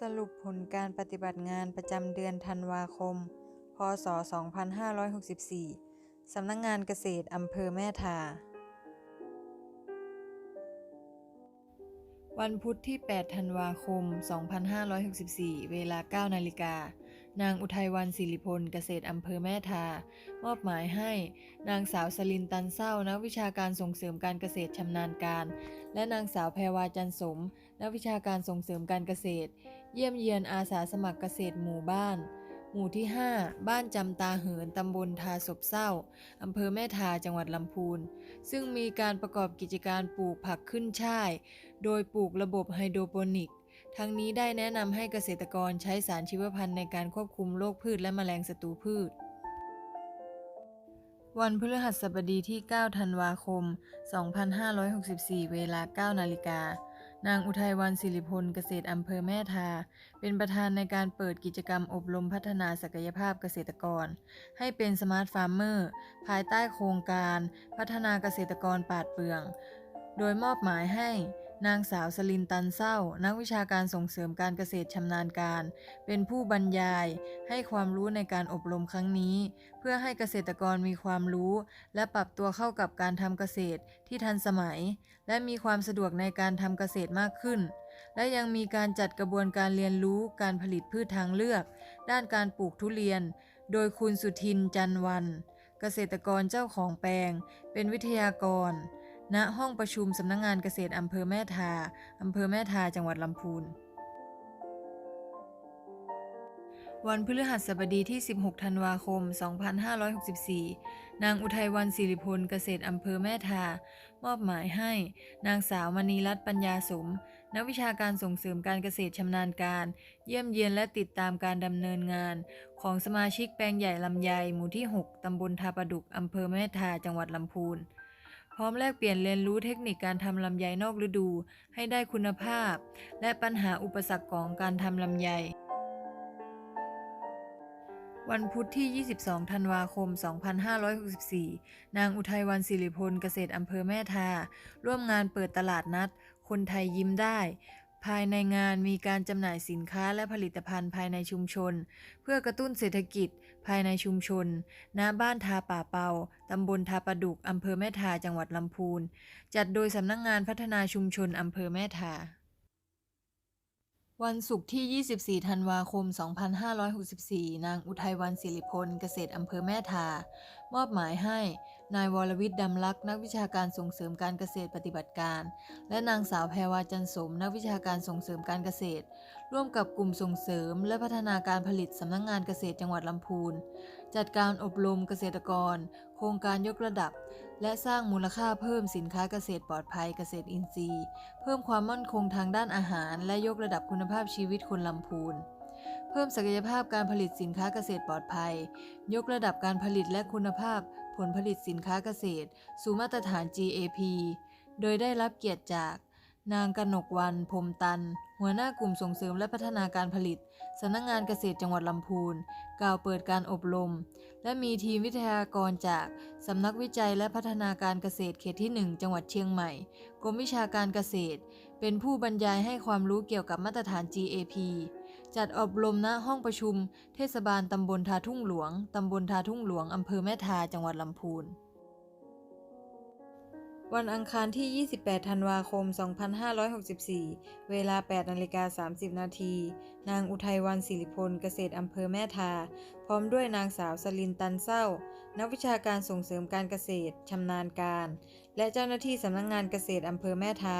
สรุปผลการปฏิบัติงานประจำเดือนธันวาคม พศ 2564 สำนักงงานเกษตรอำเภอแม่ทา วันพุธที่ 8 ธันวาคม 2564 เวลา 9 นาฬิกา นางอุทัยวันศิริพลเกษตรอำเภอแม่ทา มอบหมายให้ นางสาวสลินตันเศร้า นักวิชาการส่งเสริมการเกษตรชำนาญการ และนางสาวแพรวาจันสม นักวิชาการส่งเสริมการเกษตร เยี่ยมเยียนอาสาสมัครเกษตรหมู่บ้าน หมู่ที่ 5 บ้านจำตาเหินตำบลทาศบเศร้าอำเภอแม่ทาจังหวัดลำพูน ซึ่งมีการประกอบกิจการปลูกผักขึ้นช่าย โดยปลูกระบบไฮโดรโปนิก ทั้งนี้ได้แนะนำให้เกษตรกรใช้สารชีวพันธุ์ในการควบคุมโรคพืชและแมลงศัตรูพืชวันพฤหัสบดีที่ 9 ธันวาคม 2564 เวลา 9 นาฬิกา นางอุทัยวันศิริพลเกษตรอำเภอแม่ทา เป็นประธานในการเปิดกิจกรรมอบรมพัฒนาศักยภาพเกษตรกร ให้เป็นสมาร์ทฟาร์มเมอร์ ภายใต้โครงการพัฒนาเกษตรกรปาดเปลือง โดยมอบหมายให้ นางสาวสลินตันเศร้า นักวิชาการส่งเสริมการเกษตรชำนาญการ เป็นผู้บรรยายให้ความรู้ในการอบรมครั้งนี้ เพื่อให้เกษตรกรมีความรู้ และปรับตัวเข้ากับการทำเกษตรที่ทันสมัย และมีความสะดวกในการทำเกษตรมากขึ้น และยังมีการจัดกระบวนการเรียนรู้การผลิตพืชทางเลือก ด้านการปลูกทุเรียน โดยคุณสุทินจันวัน เกษตรกรเจ้าของแปลง เป็นวิทยากร ณห้องประชุมสำนักงงานเกษตรอำเภอแม่ทาอำเภอแม่ทาจังหวัดลำพูน วันพฤหัสบดีที่ 16 ธันวาคม 2564 นางอุทัยวันศิริพลเกษตรอำเภอแม่ทา มอบหมายให้ นางสาวมณีรัตน์ปัญญาสม นักวิชาการส่งเสริมการเกษตรชำนาญการ เยี่ยมเยียนและติดตามการดำเนินงาน ของสมาชิกแปลงใหญ่ลำไยหมู่ที่ 6 ตำบลทาประดุกอำเภอแม่ทาจังหวัดลำพูน พร้อมแลกเปลี่ยนเรียนรู้เทคนิคการทำลำไยนอกฤดูให้ได้คุณภาพ และปัญหาอุปสรรคของการทำลำไย วันพุธที่ 22 ธันวาคม 2564 นางอุทัยวันศิริพลเกษตรอำเภอแม่ทา ร่วมงานเปิดตลาดนัด คนไทยยิ้มได้ ภายในงานมีการจำหน่ายสินค้าและผลิตภัณฑ์ภายในชุมชน เพื่อกระตุ้นเศรษฐกิจภายในชุมชน ณ บ้านทาป่าเปา ตำบลทาประดุก อำเภอแม่ทา จังหวัดลำพูน จัดโดยสำนักงงานพัฒนาชุมชนอำเภอแม่ทา วันศุกร์ที่ 24 ธันวาคม 2564 นางอุทัยวันศิริพล เกษตรอำเภอแม่ทา มอบหมายให้ นายวรวิทย์ดำลักษ์นักวิชาการส่งเสริมการเกษตรปฏิบัติการ และนางสาวแพรวาจันสม นักวิชาการส่งเสริมการเกษตร ร่วมกับกลุ่มส่งเสริม และพัฒนาการผลิตสำนักงงานเกษตรจังหวัดลำพูน จัดการอบรมเกษตรกร โครงการยกระดับ และสร้างมูลค่าเพิ่มสินค้าเกษตรปลอดภัยเกษตรอินทรีย์ เพิ่มความมั่นคงทางด้านอาหาร และยกระดับคุณภาพชีวิตคนลำพูน เพิ่มศักยภาพการผลิตสินค้าเกษตรปลอดภัย ยกระดับการผลิตและคุณภาพ ผลผลิตสินค้าเกษตร สู่มาตรฐาน GAP โดยได้รับเกียรติจาก นางกนกวันพรมตัน หัวหน้ากลุ่มส่งเสริมและพัฒนาการผลิต สำนักงงานเกษตรจังหวัดลำพูน กล่าวเปิดการอบรม และมีทีมวิทยากรจาก สำนักวิจัยและพัฒนาการเกษตรเขตที่ 1 จังหวัดเชียงใหม่ กรมวิชาการเกษตร เป็นผู้บรรยายให้ความรู้เกี่ยวกับมาตรฐาน GAP จัดอบรมณห้องประชุม เทศบาลตำบลทาทุ่งหลวง ตำบลทาทุ่งหลวง อำเภอแม่ทา จังหวัดลำพูน วันอังคารที่ 28 ธันวาคม 2564 เวลา 8นาฬิกา30 นาที นางอุทัยวันศิริพล เกษตรอำเภอแม่ทา พร้อมด้วยนางสาวสลินตันเศร้า นักวิชาการส่งเสริมการเกษตร ชำนาญการ และเจ้าหน้าที่สำนักงงานเกษตรอำเภอแม่ทา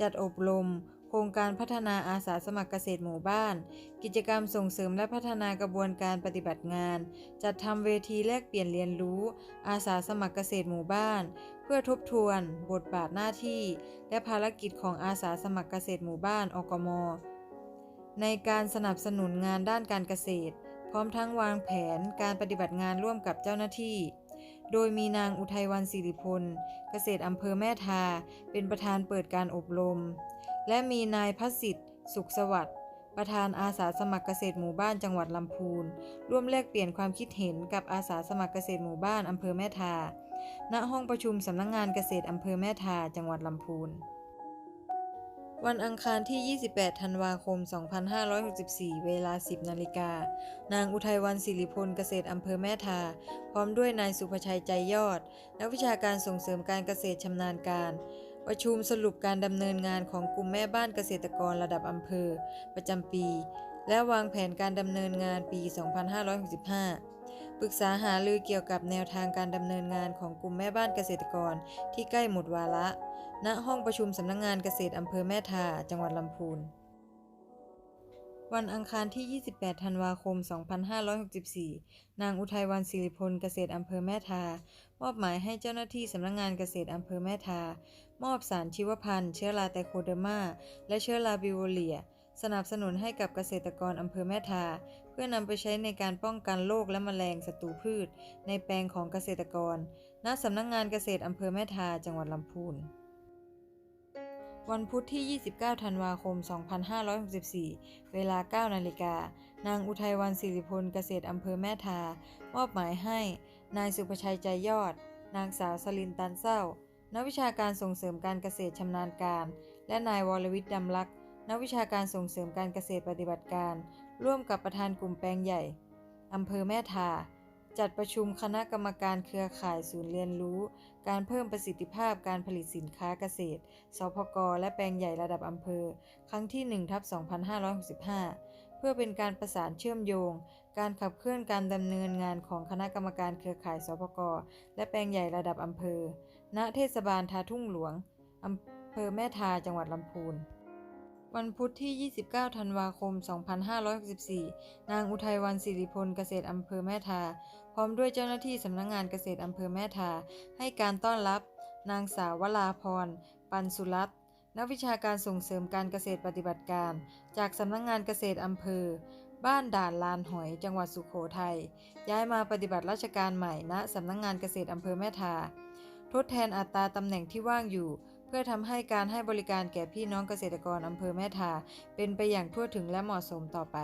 จัดอบรมโครงการพัฒนาอาสาสมัครเกษตรหมู่บ้าน กิจกรรมส่งเสริมและพัฒนากระบวนการปฏิบัติงาน จัดทำเวทีแลกเปลี่ยนเรียนรู้ อาสาสมัครเกษตรหมู่บ้าน พื่อทบทวน บทบาทหน้าที่ และภารกิจของอาสาสมัครเกษตรหมู่บ้านอกม ในการสนับสนุนงานด้านการเกษตร พร้อมทั้งวางแผนการปฏิบัติงานร่วมกับเจ้าหน้าที่ โดยมีนางอุทัยวันศิริพล เกษตรอำเภอแม่ทา เป็นประธานเปิดการอบรม และมีนายพัสิทธิ์สุขสวัสดิ์ประธานอาสาสมัครเกษตรหมู่บ้านจังหวัดลำพูน ร่วมแลกเปลี่ยนความคิดเห็นกับอาสาสมัครเกษตรหมู่บ้านอำเภอแม่ทา ณห้องประชุมสำนักงงานเกษตรอำเภอแม่ทาจังหวัดลำพูน วันอังคารที่ 28 ธันวาคม 2564 เวลา 10 นาฬิกา นางอุทัยวันศิริพลเกษตรอำเภอแม่ทา พร้อมด้วยนายสุภชัยใจยอด นักวิชาการส่งเสริมการเกษตรชำนาญการประชุมสรุปการดำเนินงานของกลุ่มแม่บ้านเกษตรกรระดับอำเภอ ประจำปี และวางแผนการดำเนินงานปี 2565 ปรึกษาหารือเกี่ยวกับแนวทางการดำเนินงานของกลุ่มแม่บ้านเกษตรกรที่ใกล้หมดวาระ ณ ห้องประชุมสำนักงงานเกษตรอำเภอแม่ทา จังหวัดลำพูน วันอังคารที่ 28 ธันวาคม 2564 นางอุทัยวันศิริพลเกษตรอำเภอแม่ทา มอบหมายให้เจ้าหน้าที่สำนักงงานเกษตรอำเภอแม่ทา มอบสารชีวพันธุ์เชื้อราไตโคเดอร์มาและเชื้อราบิวโวเลีย สนับสนุนให้กับเกษตรกรอำเภอแม่ทา เพื่อนำไปใช้ในการป้องกันโรคและแมลงศัตรูพืช ในแปลงของเกษตรกร ณ สำนักงงานเกษตรอำเภอแม่ทา จังหวัดลำพูน วันพุธที่ 29 ธันวาคม 2564 เวลา 9 นาฬิกา นางอุทัยวันศิริพลเกษตรอำเภอแม่ทา มอบหมายให้ นายสุภชัยใจยอด นางสาวสลินตันเศร้า นักวิชาการส่งเสริมการเกษตรชำนาญการ และนายวรวิทย์ดำลักษณ์ นักวิชาการส่งเสริมการเกษตรปฏิบัติการ ร่วมกับประธานกลุ่มแปลงใหญ่อำเภอแม่ทา จัดประชุมคณะกรรมการเครือข่ายศูนย์เรียนรู้ การเพิ่มประสิทธิภาพการผลิตสินค้าเกษตร สพก และแปลงใหญ่ระดับอำเภอ ครั้งที่1ทับ2565 เพื่อเป็นการประสานเชื่อมโยง การขับเคลื่อนการดำเนินงานของคณะกรรมการเครือข่ายสพก และแปลงใหญ่ระดับอำเภอ ณ เทศบาลทาทุ่งหลวงอำเภอแม่ทาจังหวัดลำพูน วันพุธที่ 29 ธันวาคม 2564 นางอุทัยวันศิริพลเกษตรอำเภอแม่ทา พร้อมด้วยเจ้าหน้าที่สำนักงงานเกษตรอำเภอแม่ทา ให้การต้อนรับ นางสาววราพร ปันสุรัตน์นักวิชาการส่งเสริมการเกษตรปฏิบัติการ จากสำนักงงานเกษตรอำเภอ บ้านด่านลานหอย จังหวัดสุขโขทัย ย้ายมาปฏิบัติราชการใหม่ณสำนักงงานเกษตรอำเภอแม่ทา ทดแทนอัตราตำแหน่งที่ว่างอยู่ เพื่อทำให้การให้บริการแก่พี่น้องเกษตรกรอำเภอแม่ทา เป็นไปอย่างทั่วถึงและเหมาะสมต่อไป